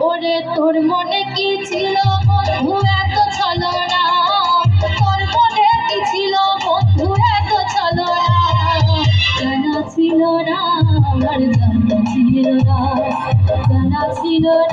ওরে তোর মনে কি ছিল বন্ধু? এত ছলনা। তোর মনে কি ছিল বন্ধু? এত ছলনা। জানা ছিল না, আমার জানা ছিল না। জানা ছিল না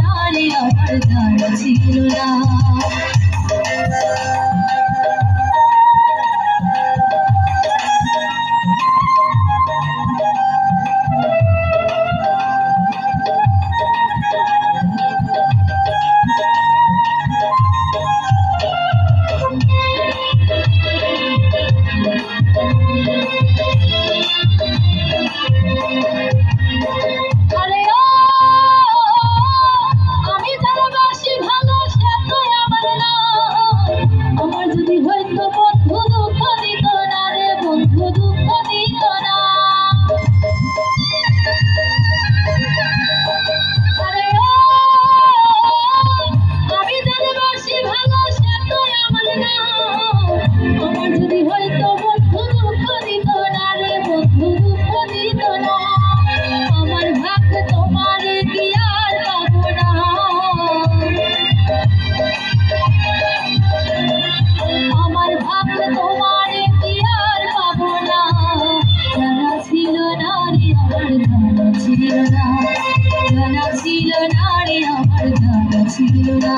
ছিল না জানা ছিল না রে আমার জানা ছিল না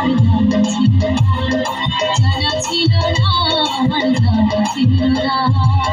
Tina, Tina, Tina, Tina, Tina, Tina,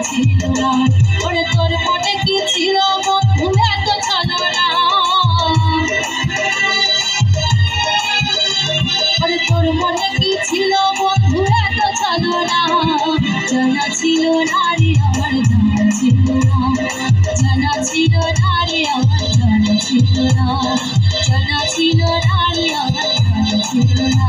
ছিল না ওরে তোর মনে কি ছিল বন্ধু এত ছিল না ওরে তোর মনে কি ছিল বন্ধু এত ছিল না জানা ছিল নারী আমার জানা ছিল না জানা ছিল নারী আমার জানা ছিল না জানা ছিল নারী আমার জানা ছিল না